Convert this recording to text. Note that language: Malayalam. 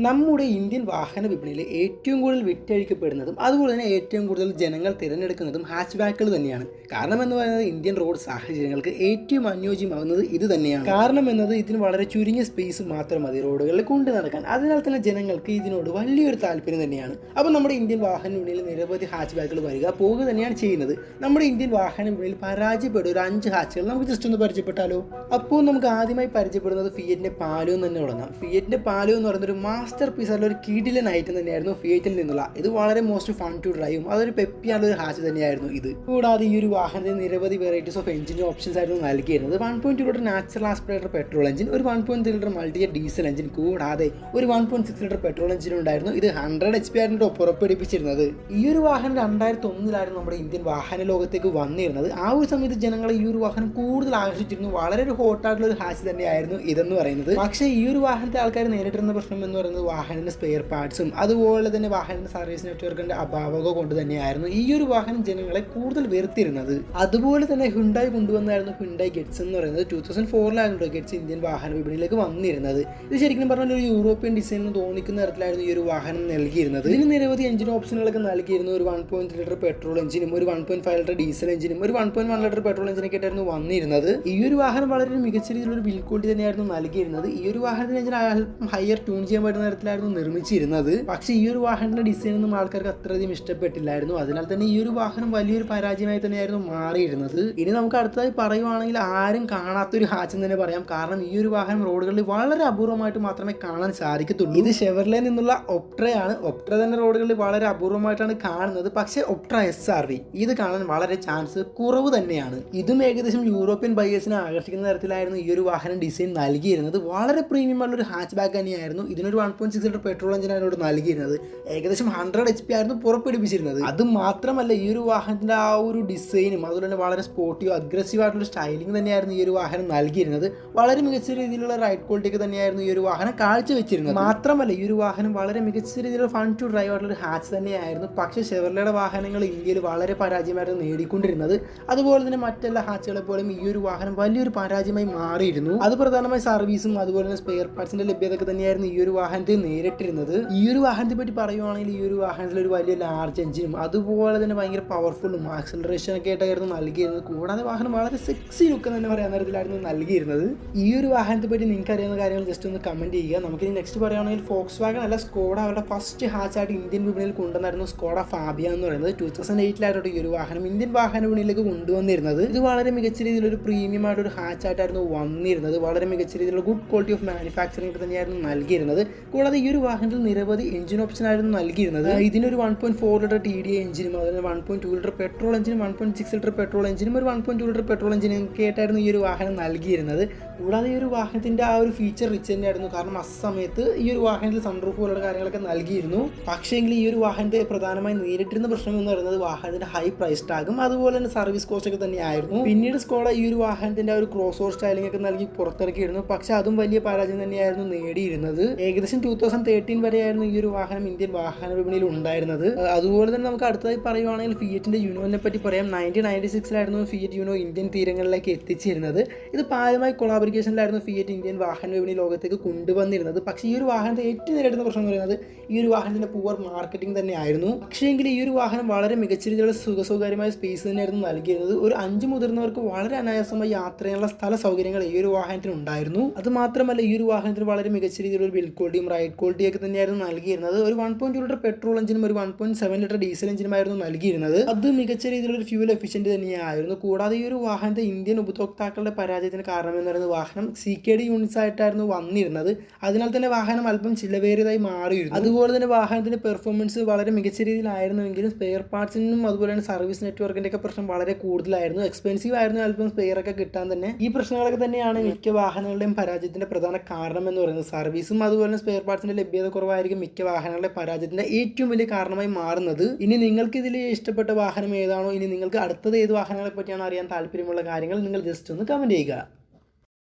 നമ്മുടെ ഇന്ത്യൻ വാഹന വിപണിയിൽ ഏറ്റവും കൂടുതൽ വിറ്റഴിക്കപ്പെടുന്നതും അതുപോലെ തന്നെ ഏറ്റവും കൂടുതൽ ജനങ്ങൾ തിരഞ്ഞെടുക്കുന്നതും ഹാച്ച് ബാക്കുകൾ തന്നെയാണ്. കാരണം എന്ന് പറയുന്നത് ഇന്ത്യൻ റോഡ് സാഹചര്യങ്ങൾക്ക് ഏറ്റവും അനുയോജ്യമാകുന്നത് ഇത് തന്നെയാണ്. കാരണം എന്നത് ഇതിന് വളരെ ചുരുങ്ങിയ സ്പേസ് മാത്രം മതി റോഡുകളിൽ കൊണ്ടു നടക്കാൻ. അതിനാൽ തന്നെ ജനങ്ങൾക്ക് ഇതിനോട് വലിയൊരു താല്പര്യം തന്നെയാണ്. അപ്പോൾ നമ്മുടെ ഇന്ത്യൻ വാഹന വിപണിയിൽ നിരവധി ഹാച്ച് ബാക്കുകൾ വരിക പോവുക തന്നെയാണ് ചെയ്യുന്നത്. നമ്മുടെ ഇന്ത്യൻ വാഹന വിപണിയിൽ പരാജയപ്പെടുക ഒരു അഞ്ച് ഹാച്ചുകൾ നമുക്ക് ജസ്റ്റ് ഒന്ന് പരിചയപ്പെട്ടാലോ? അപ്പോൾ നമുക്ക് ആദ്യമായി പരിചയപ്പെടുന്നത് ഫിയറ്റിന്റെ പാലോ എന്ന് തന്നെ തുടങ്ങാം. ഫിയറ്റിന്റെ പാലോ എന്ന് പറയുന്ന ഒരു മാസ്റ്റർ പീസ് ആയിട്ടുള്ള ഒരു കിടിലൻ ഐറ്റം തന്നെയായിരുന്നു ഫിയറ്റിൽ നിന്നുള്ള. ഇത് വളരെ മോസ്റ്റ് ഫൺ ടു ഡ്രൈവും അതൊരു പെപ്പിയാണുള്ള ഒരു ഹാച്ച് തന്നെയായിരുന്നു ഇത്. കൂടാതെ ഈ ഒരു വാഹനത്തിന് നിരവധി വെറൈറ്റീസ് ഓഫ് എഞ്ചിൻ ഓപ്ഷൻസ് ആയിരുന്നു നൽകിയിരുന്നത്. One point two litre natural aspirator petrol engine ഒരു one point three litre multi diesel engine കൂടാതെ ഒരു one point six litre petrol engine ഉണ്ടായിരുന്നു. ഇത് ഹൺഡ്രഡ് എച്ച് പി ആയിരുന്നു പുറപ്പെടുപ്പിച്ചിരുന്നത് ഈ ഒരു വാഹനം രണ്ടായിരത്തി ഒന്നിലായിരുന്നു നമ്മുടെ ഇന്ത്യൻ വാഹന ലോകത്തേക്ക് വന്നിരുന്നത്. ആ ഒരു സമയത്ത് ജനങ്ങളെ ഈ ഒരു വാഹനം കൂടുതൽ ആകർഷിച്ചിരുന്നു. വളരെ ഒരു ഹോട്ടായിട്ടുള്ള ഒരു ഹാച്ച് തന്നെയായിരുന്നു ഇതെന്ന് പറയുന്നത്. പക്ഷേ ഈ ഒരു വാഹനത്തെ ആൾക്കാർ നേരിട്ടിരുന്ന പ്രശ്നം എന്ന് പറയുന്നത് വാഹനത്തിന്റെ സ്പെയർ പാർട്സും അതുപോലെ തന്നെ വാഹന സർവീസ് നെറ്റ്വർക്കിന്റെ അഭാവമോ കൊണ്ട് തന്നെയായിരുന്നു ഈ ഒരു വാഹനം ജനങ്ങളെ കൂടുതൽ വെറുത്തിരുന്നത് അതുപോലെ തന്നെ ഹുണ്ടായി കൊണ്ടുവന്നായിരുന്നു ഹുണ്ടായി ഗെറ്റ്സ് എന്ന് പറയുന്നത്. ടൂ തൗസൻഡ് ഫോറിലായിരുന്നു ഗെറ്റ്സ് ഇന്ത്യൻ വാഹന വിപണിയിലേക്ക് വന്നിരുന്നത്. ഇത് ശരിക്കും പറഞ്ഞാൽ ഒരു യൂറോപ്യൻ ഡിസൈനിൽ തോന്നിക്കുന്ന തരത്തിലായിരുന്നു ഈ ഒരു വാഹനം നൽകിയിരുന്നത്. ഇതിന് നിരവധി എഞ്ചിൻ ഓപ്ഷനുകളൊക്കെ നൽകിയിരുന്നു. ഒരു വൺ പോയിന്റ് ലിറ്റർ പെട്രോൾ എഞ്ചിനും ഒരു one point five litre diesel എഞ്ചിനും ഒരു one point one litre petrol എഞ്ചിനൊക്കെ ആയിട്ടായിരുന്നു വന്നിരുന്നത്. ഈ ഒരു വാഹനം വളരെ മികച്ച രീതിയിലുള്ള ബിൽക്കൂട്ടി തന്നെയായിരുന്നു നൽകിയിരുന്നത്. ഈ ഒരു വാഹനത്തിന് എഞ്ചിൻ അല്പം ഹയർ ട്യൂൺ ചെയ്യാൻ പറ്റുന്ന തരത്തിലായിരുന്നു നിർമ്മിച്ചിരുന്നത്. പക്ഷേ ഈ ഒരു വാഹനത്തിന്റെ ഡിസൈൻ ഒന്നും ആൾക്കാർക്ക് അത്രയധികം ഇഷ്ടപ്പെട്ടില്ലായിരുന്നു. അതിനാൽ തന്നെ ഈ ഒരു വാഹനം വലിയൊരു പരാജയമായി തന്നെയായിരുന്നു മാറിയിരുന്നത്. ഇനി നമുക്ക് അടുത്തതായി പറയുവാണെങ്കിൽ ആരും കാണാത്തൊരു ഹാച്ച് എന്ന് തന്നെ പറയാം. കാരണം ഈ ഒരു വാഹനം റോഡുകളിൽ വളരെ അപൂർവമായിട്ട് മാത്രമേ കാണാൻ സാധിക്കത്തുള്ളൂ. ഇത് ഷെവർലെ നിന്നുള്ള ഒപ്ട്രയാണ് ഒപ്ട്ര തന്നെ റോഡുകളിൽ വളരെ അപൂർവമായിട്ടാണ് കാണുന്നത്. പക്ഷേ ഒപ്ട്ര എസ് ആർ വി ഇത് കാണാൻ വളരെ ചാൻസ് കുറവ് തന്നെയാണ്. ഇതും ഏകദേശം യൂറോപ്യൻ ബയേഴ്സിനെ ആകർഷിക്കുന്ന തരത്തിലായിരുന്നു ഈ ഒരു വാഹനം ഡിസൈൻ നൽകിയിരുന്നത്. വളരെ പ്രീമിയം ഉള്ള ഒരു ഹാച്ച് ബാക്ക് തന്നെയായിരുന്നു. ഇതിനൊരു one point six litre petrol engine അതിനോട് നൽകിയിരുന്നത്. ഏകദേശം ഹൺഡ്രഡ് എച്ച് പി ആയിരുന്നു പുറപ്പെടുപ്പിച്ചിരുന്നത് അത് മാത്രമല്ല ഈ ഒരു വാഹനത്തിന്റെ ആ ഒരു ഡിസൈനും അതുപോലെ തന്നെ വളരെ സ്പോർട്ടീവ് അഗ്രസീവ് ആയിട്ടുള്ള സ്റ്റൈലിംഗ് തന്നെയായിരുന്നു ഈ ഒരു വാഹനം നൽകിയിരുന്നത്. വളരെ മികച്ച രീതിയിലുള്ള റൈഡ് ക്വാളിറ്റി ഒക്കെ തന്നെയായിരുന്നു ഈ ഒരു വാഹനം കാഴ്ചവെച്ചിരുന്നത്. മാത്രമല്ല ഈ ഒരു വാഹനം വളരെ മികച്ച രീതിയിലുള്ള ഫൺ ടു ഡ്രൈവ് ആയിട്ടുള്ള ഹാച്ച് തന്നെയായിരുന്നു. പക്ഷേ ഷെവർലയുടെ വാഹനങ്ങൾ ഇന്ത്യയിൽ വളരെ പരാജയമായിരുന്നു നേടിക്കൊണ്ടിരുന്നത്. അതുപോലെ തന്നെ മറ്റെല്ലാ ഹാച്ചുകളെ പോലും ഈ ഒരു വാഹനം വലിയൊരു പരാജയമായി മാറിയിരുന്നു. അത് പ്രധാനമായി സർവീസും അതുപോലെ തന്നെ സ്പെയർ പാർട്സിന്റെ ലഭ്യതയൊക്കെ തന്നെയായിരുന്നു ഈ ഒരു വാഹനത്തിൽ നേരിട്ടിരുന്നത്. ഈ ഒരു വാഹനത്തെ പറ്റി പറയുവാണെങ്കിൽ ഈ ഒരു വാഹനത്തിൽ ഒരു വലിയ ലാർജ് എഞ്ചിനും അതുപോലെ തന്നെ ഭയങ്കര പവർഫുള്ളും ആക്സലറേഷൻ ഒക്കെ ആയിട്ടായിരുന്നു നൽകിയിരുന്നത്. കൂടാതെ വാഹനം വളരെ സെക്സി ലുക്ക് തന്നെ പറയാൻ നേരത്തിലായിരുന്നു നൽകിയിരുന്നത്. ഈ ഒരു വാഹനത്തെ പറ്റി നിങ്ങൾക്ക് അറിയുന്ന കാര്യങ്ങൾ ജസ്റ്റ് ഒന്ന് കമന്റ് ചെയ്യുക. നമുക്കിനി നെക്സ്റ്റ് പറയുകയാണെങ്കിൽ ഫോക്സ് വാഗൺ അല്ല സ്കോഡ അവരുടെ ഫസ്റ്റ് ഹാച്ചായിട്ട് ഇന്ത്യൻ വിപണിയിൽ കൊണ്ടുവന്നായിരുന്നു സ്കോഡ ഫാബിയ എന്ന് പറയുന്നത്. ടൂ തൗസൻഡ് എയ്റ്റിലായിരുന്നു ഈ ഒരു വാഹനം ഇന്ത്യൻ വാഹന വിപണിയിലേക്ക് കൊണ്ടുവന്നിരുന്നത്. ഇത് വളരെ മികച്ച രീതിയിലൊരു പ്രീമിയം ആയിട്ട് ഒരു ഹാച്ചായിട്ടായിരുന്നു വന്നിരുന്നത്. വളരെ മികച്ച രീതിയിലുള്ള ഗുഡ് ക്വാളിറ്റി ഓഫ് മാനുഫാക്ചറിംഗ് തന്നെയായിരുന്നു നൽകിയിരുന്നത്. കൂടാതെ ഈ ഒരു വാഹനത്തിൽ നിരവധി എഞ്ചിൻ ഓപ്ഷൻ ആയിരുന്നു നൽകിയിരുന്നത്. ഇതിനൊരു one point four litre T D എഞ്ചിനും അതുപോലെ one point two litre petrol എഞ്ചിനും one point six litre petrol എഞ്ചിനും ഒരു one point two litre petrol എഞ്ചിനും ഒക്കെ ആയിട്ടായിരുന്നു ഈ ഒരു വാഹനം നൽകിയിരുന്നത്. കൂടാതെ ഈ ഒരു വാഹനത്തിന്റെ ആ ഒരു ഫീച്ചർ റിച്ച് തന്നെയായിരുന്നു. കാരണം ആ സമയത്ത് ഈ ഒരു വാഹനത്തിൽ സൺറൂഫ് പോലുള്ള കാര്യങ്ങളൊക്കെ നൽകിയിരുന്നു. പക്ഷേങ്കിൽ ഈ ഒരു വാഹനത്തെ പ്രധാനമായി നേരിട്ടിരുന്ന പ്രശ്നം എന്ന് പറയുന്നത് വാഹനത്തിന്റെ ഹൈ പ്രൈസ് ടാഗും അതുപോലെ തന്നെ സർവീസ് കോസ്റ്റ് ഒക്കെ തന്നെയായിരുന്നു. പിന്നീട് സ്കോഡ ഈ ഒരു വാഹനത്തിന്റെ ആ ഒരു ക്രോസ് ഓവർ സ്റ്റൈലിംഗ് ഒക്കെ നൽകി പുറത്തിറക്കിയിരുന്നു. പക്ഷെ അതും വലിയ പരാജയം തന്നെയായിരുന്നു നേടിയിരുന്നത്. ഏകദേശം ടൂ തൗസൻഡ് തേർട്ടീൻ വരെയായിരുന്നു ഈ ഒരു വാഹനം ഇന്ത്യൻ വാഹന വിപണിയിൽ ഉണ്ടായിരുന്നത്. അതുപോലെ തന്നെ നമുക്ക് അടുത്തതായി പറയുവാണെങ്കിൽ ഫിയറ്റിന്റെ യൂണോനെ പറ്റി പറയാം. നയന്റീൻ നയന്റി സിക്സിലായിരുന്നു ഫിയറ്റ് യൂണോ ഇന്ത്യൻ തീരങ്ങളിലേക്ക് എത്തിച്ചിരുന്നത്. ഇത് പാരമായി കൊളാബറിക്കേഷനിലായിരുന്നു ഫിയറ്റ് ഇന്ത്യൻ വാഹന വിപണി ലോകത്തേക്ക് കൊണ്ടുവന്നിരുന്നത്. പക്ഷേ ഈ ഒരു വാഹനത്തെ ഏറ്റവും നേരിടുന്ന പ്രശ്നം എന്ന് പറയുന്നത് ഈ ഒരു വാഹനത്തിന്റെ പൂവർ മാർക്കറ്റിംഗ് തന്നെയായിരുന്നു. പക്ഷേങ്കിൽ ഈ ഒരു വാഹനം വളരെ മികച്ച രീതിയിലുള്ള സുഖസൗകര്യമായ സ്പേസ് തന്നെയായിരുന്നു നൽകിയിരുന്നത്. ഒരു അഞ്ച് മുതിർന്നവർക്ക് വളരെ അനായാസമായി യാത്ര ചെയ്യാനുള്ള സ്ഥല സൗകര്യങ്ങൾ ഈ ഒരു വാഹനത്തിന് ഉണ്ടായിരുന്നു. അത് മാത്രമല്ല ഈ ഒരു വാഹനത്തിന് വളരെ മികച്ച രീതിയിലുള്ള ബിൽക്കോടിയും റൈഡ് ക്വാളിറ്റി ഒക്കെ തന്നെയായിരുന്നു നൽകിയിരുന്നത്. ഒരു വൺ പോയിന്റ് ലിറ്റർ പെട്രോൾ എഞ്ചിനും ഒരു one point seven litre diesel എഞ്ചിനുമായിരുന്നു നൽകിയിരുന്നത്. അത് മികച്ച രീതിയിലുള്ള ഫ്യൂൽ എഫിഷ്യന്റ് തന്നെയായിരുന്നു. കൂടാതെ ഈ ഒരു വാഹനത്തെ ഇന്ത്യൻ ഉപഭോക്താക്കളുടെ പരാജയത്തിന് കാരണം എന്ന് പറയുന്നത് വാഹനം സി കെ ഡി യൂണിറ്റ്സ് ആയിട്ടായിരുന്നു വന്നിരുന്നത്. അതിനാൽ തന്നെ വാഹനം അല്പം ചിലവേറിയതായി മാറിയിരുന്നു. അതുപോലെ തന്നെ വാഹനത്തിന്റെ പെർഫോമൻസ് വളരെ മികച്ച രീതിയിലായിരുന്നുവെങ്കിലും സ്പെയർ പാർട്സിനും അതുപോലെ തന്നെ സർവീസ് നെറ്റ്വർക്കിന്റെ ഒക്കെ പ്രശ്നം വളരെ കൂടുതലായിരുന്നു. എക്സ്പെൻസീവ് ആയിരുന്നു അല്പം സ്പെയർ ഒക്കെ കിട്ടാൻ തന്നെ. ഈ പ്രശ്നങ്ങളൊക്കെ തന്നെയാണ് മിക്ക വാഹനങ്ങളുടെയും പരാജയത്തിന്റെ പ്രധാന കാരണം എന്ന് പറയുന്നത് സർവീസും അതുപോലെ തന്നെ സ്പെയർ പാർട്സിന്റെ ലഭ്യത കുറവായിരിക്കും മിക്ക വാഹനങ്ങളുടെ പരാജയത്തിന്റെ ഏറ്റവും വലിയ കാരണമായി മാറുന്നത്. ഇനി നിങ്ങൾക്ക് ഇതിൽ ഇഷ്ടപ്പെട്ട വാഹനം ഏതാണോ ഇനി നിങ്ങൾക്ക് അടുത്തത് ഏത് വാഹനങ്ങളെ പറ്റിയാണ് അറിയാൻ താല്പര്യമുള്ള കാര്യങ്ങൾ നിങ്ങൾ ജസ്റ്റ് ഒന്ന് കമന്റ് ചെയ്യുക.